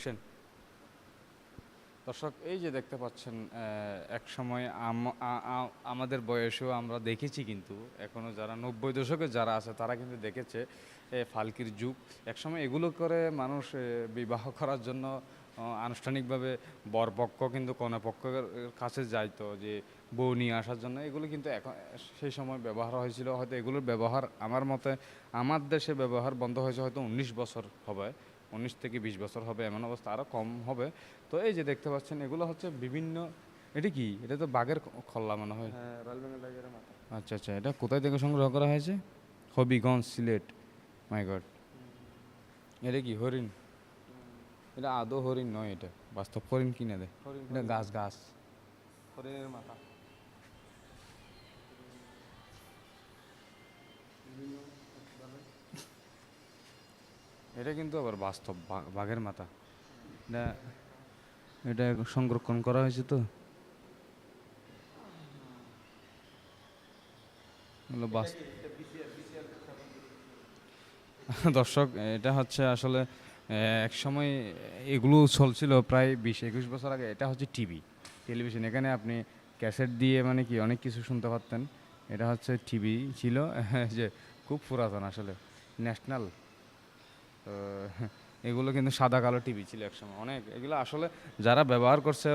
Action দর্শক, এই যে দেখতে পাচ্ছেন এক সময় আমাদের বয়সেও আমরা দেখেছি কিন্তু, এখনও যারা নব্বই দশকে যারা আছে, তারা কিন্তু দেখেছে ফালকির যুগ। একসময় এগুলো করে মানুষ বিবাহ করার জন্য আনুষ্ঠানিকভাবে বরপক্ষ কিন্তু কনেপক্ষের কাছে যাইতো, যে বউ নিয়ে আসার জন্য। এগুলো কিন্তু এখন সেই সময় ব্যবহার হয়েছিল। হয়তো এগুলোর ব্যবহার আমার মতে, আমার দেশে ব্যবহার বন্ধ হয়েছে হয়তো উনিশ বছর হবে। উনিশ থেকে বিশ বছর হবে এমন অবস্থা আরও কম হবে। তো এই যে দেখতে পাচ্ছেন এগুলো হচ্ছে বিভিন্ন এটা কি? এটা তো বাঘের খল্লা মনে হয়। হ্যাঁ আচ্ছা আচ্ছা এটা কোথায় থেকে সংগ্রহ করা হয়েছে? হবিগঞ্জ সিলেট। My God. এটা কি হরিণ? এটা আদৌ হরিণ নয় এটা। বাস্তব হরিণ কিনে দেয়। এটা গাছ গাছ। হরিণের মাথা। এটা কিন্তু আবার বাস্তব বাঘের মাথা। এটা এটা সংরক্ষণ করা হয়েছে তো। দর্শক এটা হচ্ছে আসলে এক সময় এগুলো চলছিল প্রায় বিশ একুশ বছর আগে। এটা হচ্ছে টিভি টেলিভিশন। এখানে আপনি ক্যাসেট দিয়ে মানে কি অনেক কিছু শুনতে পারতেন। এটা হচ্ছে টিভি ছিল যে খুব পুরাতন আসলে ন্যাশনাল। এগুলো কিন্তু সাদা কালো টিভি ছিল একসময়। অনেক এগুলো আসলে যারা ব্যবহার করছে